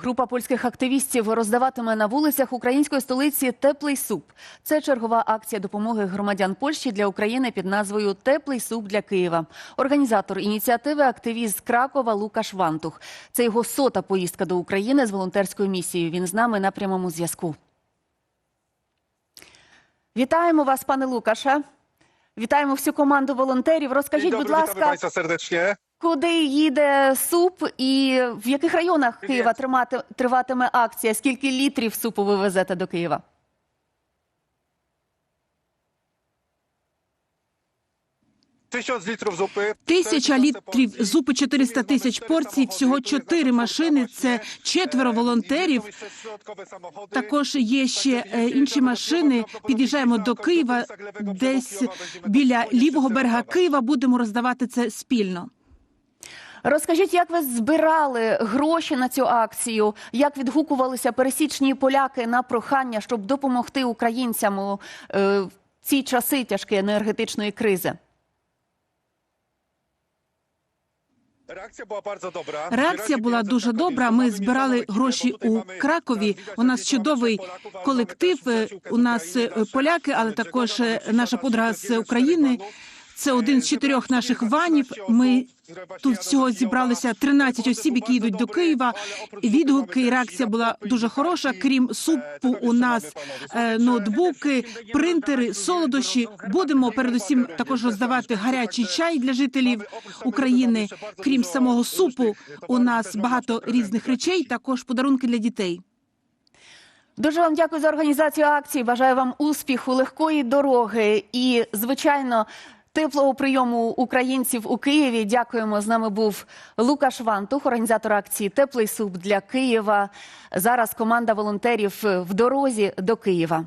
Група польських активістів роздаватиме на вулицях української столиці теплий суп. Це чергова акція допомоги громадян Польщі для України під назвою Теплий суп для Києва. Організатор ініціативи активіст з Кракова Лукаш Вантух. Це його сота поїздка до України з волонтерською місією. Він з нами на прямому зв'язку. Witaємо вас, пане Лукаше. Вітаємо всю команду волонтерів. Розкажіть, Dzień будь dobry, ласка, Państwa serdecznie. Куди їде суп і в яких районах Києва тримати, триватиме акція? Скільки літрів супу ви везете до Києва? Tysiąc litrów zupy. Тисяча літрів зупи 400 тисяч порцій. Всього чотири машини. Це четверо волонтерів. Також є ще е, інші машини. Під'їжджаємо до Києва, десь біля лівого берега Києва. Будемо роздавати це спільно. Розкажіть, як ви збирали гроші на цю акцію? Як відгукувалися пересічні поляки на прохання, щоб допомогти українцям у е, в ці часи тяжкої енергетичної кризи? Реакція була дуже добра. Реакція була дуже добра. Ми збирали гроші у Кракові. У нас чудовий колектив. У нас е, поляки, але також е, наша подруга з України. Це один з чотирьох наших ванів. Ми тут всього зібралося 13 осіб, які йдуть до Києва. Відгуки і реакція була дуже хороша. Крім супу, у нас е, ноутбуки, принтери, солодощі. Будемо передусім також роздавати гарячий чай для жителів України. Крім самого супу, у нас багато різних речей. Також подарунки для дітей. Дуже вам дякую за організацію акції. Бажаю вам успіху, легкої дороги і, звичайно, теплого прийому українців у Києві. Дякуємо. З нами був Лукаш Вантух, організатор акції Теплий суп для Києва. Зараз команда волонтерів в дорозі до Києва.